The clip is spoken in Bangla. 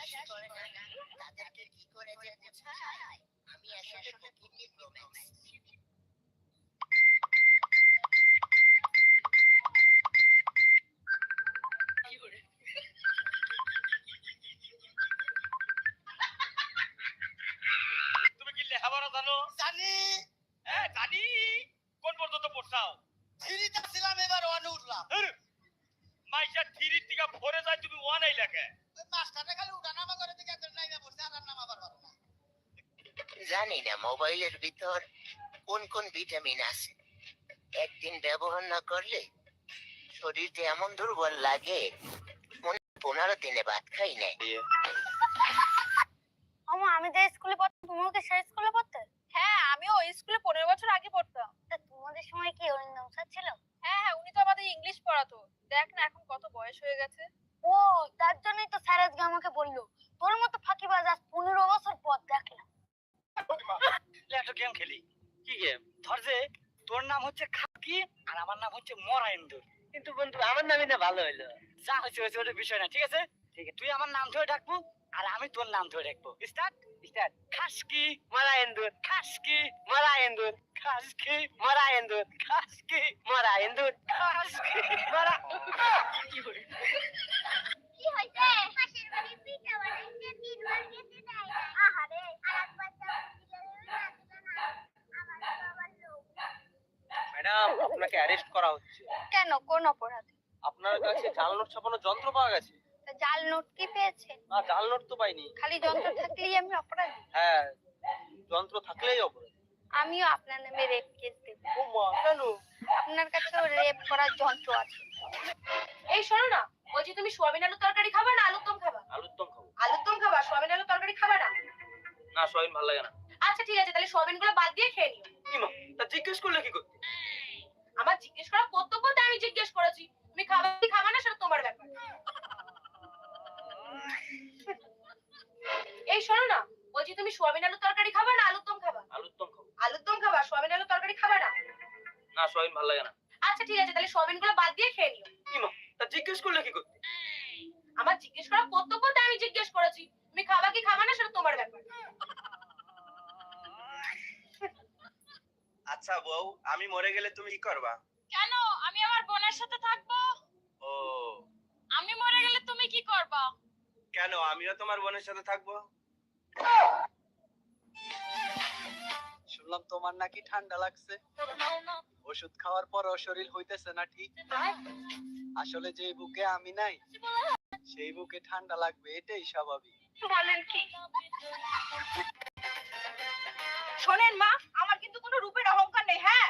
বিশ্বাস করে না তাদেরকে কি করে যে বোঝায়? আমি আসলে ফকিন্নির রোম্যান্স তুমি কি লেখাপড়া জানো? জানি। জানি। কোন পর্যন্ত পড়ছাও? থ্রিটা ছিলাম এবার ওয়ানে উঠলাম। মাইশা থ্রির থেকে ভরে যায় তুমি ওয়ান এই লেখে ওই মাস্টারটা খালি উঠানামা করে দিকে একজন নাইমা পড়ছে আর নামা পারবার না জানি না মোবাইলের ভিতর কোন কোন ভিটামিন আছে? একদিন ব্যবহার না করলে শরীরটা এমন দুর্বল লাগে মনে পনেরো দিনে ভাত খাই নাই। আমা আমি যে স্কুলে পড়তাম তুমিও কি সেই স্কুলে পড়তে? হ্যাঁ আমিও ওই স্কুলে পনেরো বছর আগে পড়তাম। তা তোমাদের সময় কি অরিন্দম স্যার ছিল? হ্যাঁ হ্যাঁ উনি তো আমাদের ইংলিশ পড়াতো। দেখ না এখন কত বয়স হয়ে গেছে। ও তার জন্যই তো স্যার আজকে আমাকে বলল। তোর মতো ফাঁকিবাজ আজ পনেরো বছর গেম খেলি। কি গেম? ধর যে তোর নাম হচ্ছে খাকি আর আমার নাম হচ্ছে মরাইন্দু কিন্তু বন্ধু আমার নামই না ভালো হইল। যা হয়েছে হয়েছে ওটা বিষয় না ঠিক আছে? ঠিক আছে তুই আমার নাম ধরে ডাকবো আর আমি তোর নাম ধরে ডাকবো। স্টার্ট স্টার্ট খাসকি। মরাইন্দুর খাসকি। মরাইন্দুর খাসকি। মরাইন্দুর খাসকি। মরাইন্দুর খাসকি। মরা ম্যাডাম আপনাকে অ্যারেস্ট করা হচ্ছে। কেন? কোন অপরাধে? আপনার কাছে জাল নোট ছাপানোর যন্ত্র পাওয়া গেছে? তা জাল নোট কি পেয়েছে না জাল নোট তো পাইনি। খালি যন্ত্র থাকলেই আমি অপরাধী? হ্যাঁ যন্ত্র থাকলেই অপরাধ। আমিও আপনার নামে রেপ কেস দেব। ও মা কেন? আপনার কাছেও রেপ করার যন্ত্র আছে। এই শোনো না বলছি তুমি সোয়াবিন আলুর তরকারি খাবা না আলুর দম খাবা? আলুর দম খাব। আলুর দম খাবা? সোয়াবিন আলুর তরকারি খাবা না? না সবাই ভালো লাগে না। আচ্ছা ঠিক আছে তাহলে সোয়াবিনগুলো বাদ দিয়ে খেয়ে নিও। কি মা তা জিজ্ঞেস করলে কি করতে আমার জিজ্ঞেস করা কর্তব্য তাই আমি জিজ্ঞেস করেছি তুমি খাবা কি খাবা না সেটা তোমার ব্যাপার এই শোনো না বলছি তুমি সোয়াবিন আলুর তরকারি খাবা না আলুর দম খাবা? আলুর দম খাব। আলুর দম খাবা? সোয়াবিন আলুর তরকারি খাবা না? না সবাই ভালো লাগে না। আচ্ছা ঠিক আছে তাহলে সোয়াবিনগুলো বাদ দিয়ে খেয়ে নিও। কি মা? তা জিজ্ঞেস করলে কি করতে? আমার জিজ্ঞেস করা কর্তব্য তাই আমি জিজ্ঞেস করেছি। তুমি খাবা কি খাবা না সেটা তোমার ব্যাপার। আচ্ছা বউ আমি মরে গেলে তুমি কি করবা? কেন? আমি আমার বোনের সাথে থাকব ও আমি মরে গেলে তুমি কি করবা কেন? আমিও তোমার বোনের সাথে থাকব। শুনলাম তোমার নাকি ঠান্ডা লাগছে। ওষুধ খাওয়ার পরও শরীর হইতেছে না ঠিক। আসলে যে বুকে আমি নাই সেই বুকে ঠান্ডা লাগবে এটাই স্বাভাবিক। বলেন কি? শোনেন মা আমার কিন্তু কোনো রূপের অহংকার নেই হ্যাঁ?